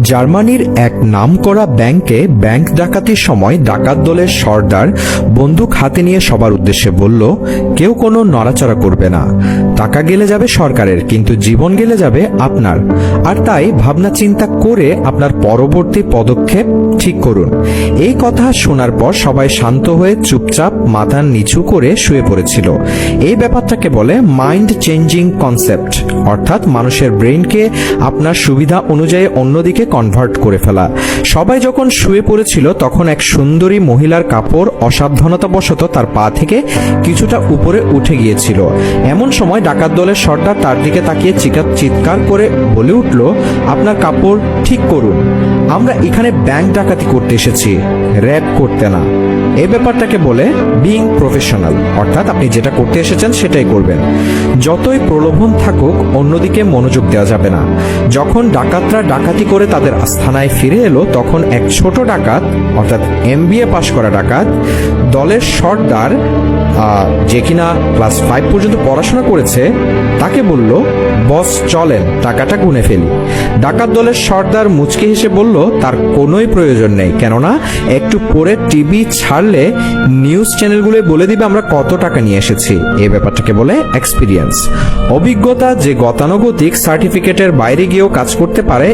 জার্মানির এক নামকরা ব্যাংকে ব্যাংক ডাকাতির সময় ডাকাত দলের সর্দার বন্দুক হাতে নিয়ে সবার উদ্দেশ্যে বলল, কেউ কোনো নড়াচড়া করবে না। টাকা গেলে যাবে সরকারের, কিন্তু জীবন গেলে যাবে আপনার। আর তাই ভাবনা চিন্তা করে আপনার পরবর্তী পদক্ষেপ ঠিক করুন। এই কথা শোনার পর সবাই শান্ত হয়ে চুপচাপ মাথা নিচু করে শুয়ে পড়েছিল। এই ব্যাপারটাকে বলে মাইন্ড চেঞ্জিং কনসেপ্ট অর্থাৎ মানুষের ব্রেনকে আপনার সুবিধা অনুযায়ী অন্যদিকে কনভার্ট করে ফেলা। সবাই যখন শুয়ে পড়েছিল, তখন এক সুন্দরী মহিলার কাপড় অসাবধানতাবশত তার পা থেকে কিছুটা উপরে উঠে গিয়েছিল। এমন সময় ডাকাত দলের সর্দার তার দিকে তাকিয়ে চিকা চিৎকার করে বলে উঠল, আপনার কাপড় ঠিক করুন। আমরা এখানে ব্যাংক ডাকাতি করতে এসেছি। র্যাপ করতে না। এই ব্যাপারটাকে বলে বিং প্রফেশনাল অর্থাৎ আপনি যেটা করতে এসেছেন সেটাই করবেন। যতই প্রলোভন থাকুক, অন্যদিকে মনোযোগ দেওয়া যাবে না। যখন ডাকাতরা ডাকাতি করে তাদের আস্থানায় ফিরে এলো তখন এক ছোট ডাকাত, অর্থাৎ এমবিএ পাশ করা ডাকাত, দলের সর্দার যে কিনা ক্লাস ফাইভ পর্যন্ত পড়াশোনা করেছে, তাকে বলল, বস, চলেন, টাকাটা গুনে ফেলি। ডাকাত দলের সর্দার মুচকি হেসে বলল, তার কোনোই প্রয়োজন নেই, কেননা একটু পরে টিভি ছাড়লে নিউজ চ্যানেলগুলো বলে দিবে আমরা কত টাকা নিয়ে এসেছি। এই ব্যাপারটাকে বলে এক্সপিরিয়েন্স অভিজ্ঞতা যে গতানুগতিক সার্টিফিকেটের বাইরে গিয়েও কাজ করতে পারে,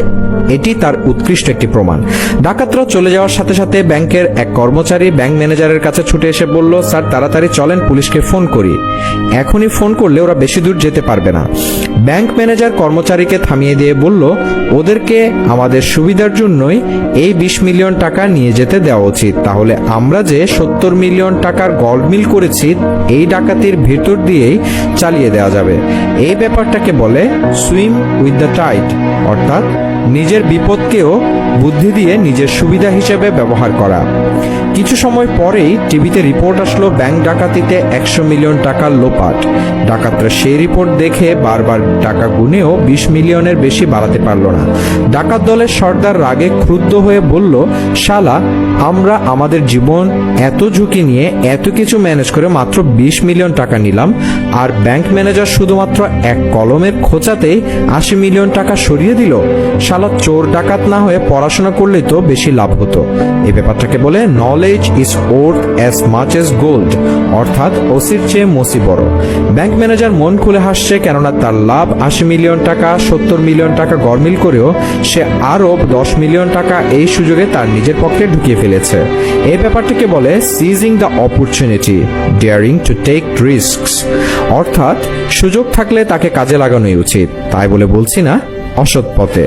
এটি তার উৎকৃষ্ট একটি প্রমাণ। ডাকাতরা চলে যাওয়ার সাথে সাথে ব্যাংকের এক কর্মচারী ব্যাংক ম্যানেজারের কাছে ছুটে এসে বলল, স্যার, তাড়াতাড়ি চলেন, পুলিশকে ফোন করি। এখনই ফোন করলে ওরা বেশি দূর যেতে পারবে না। ব্যাংক ম্যানেজার কর্মচারীকে থামিয়ে দিয়ে বলল, ওদেরকে আমাদের সুবিধার জন্যই এই বিশ মিলিয়ন টাকা নিয়ে যেতে দেওয়া উচিত। তাহলে আমরা যে সত্তর মিলিয়ন টাকার গল্ডমিল করেছি, এই ডাকাতির ভেতর দিয়েই চালিয়ে দেওয়া যাবে। এই ব্যাপারটাকে বলে সুইম উইথ দ্য টাইট অর্থাৎ নিজের বিপদকেও বুদ্ধি দিয়ে নিজের সুবিধা হিসেবে ব্যবহার করা। কিছু সময় পরেই টিভিতে রিপোর্ট আসলো ব্যাংক ডাকাতিতে একশো মিলিয়ন টাকার লোপাট। ডাকাতরা সেই রিপোর্ট দেখে বারবার টাকা গুনেও বিশ মিলিয়নের বেশি বাড়াতে পারল না। ডাকাত দলের সর্দার রাগে ক্রুদ্ধ হয়ে বলল, শালা আমরা আমাদের জীবন, এত ঝুঁকি নিয়ে এত কিছু ম্যানেজ করে মাত্র বিশ মিলিয়ন টাকা নিলাম, আর ব্যাংক ম্যানেজার শুধুমাত্র এক কলমের খোঁচাতেই আশি মিলিয়ন টাকা সরিয়ে দিল। শালা চোর ডাকাত না হয়ে পড়াশোনা করলেই তো বেশি লাভ হতো। এই ব্যাপারটাকে বলে knowledge is worth as much as gold অর্থাৎ ওসির চেয়ে মসি বড়। ব্যাংক ম্যানেজার মন খুলে হাসছে কেননা তার লাভ আশি মিলিয়ন টাকা, সত্তর মিলিয়ন টাকা গরমিল করেও সে আরও দশ মিলিয়ন টাকা এই সুযোগে তার নিজের পক্ষে ঢুকিয়ে ফেলেছে এই ব্যাপারটাকে বলে seizing the opportunity daring to take risk অর্থাৎ, সুযোগ থাকলে তাকে কাজে লাগানোই উচিত। তাই বলে বলছি না, অসৎ পথে।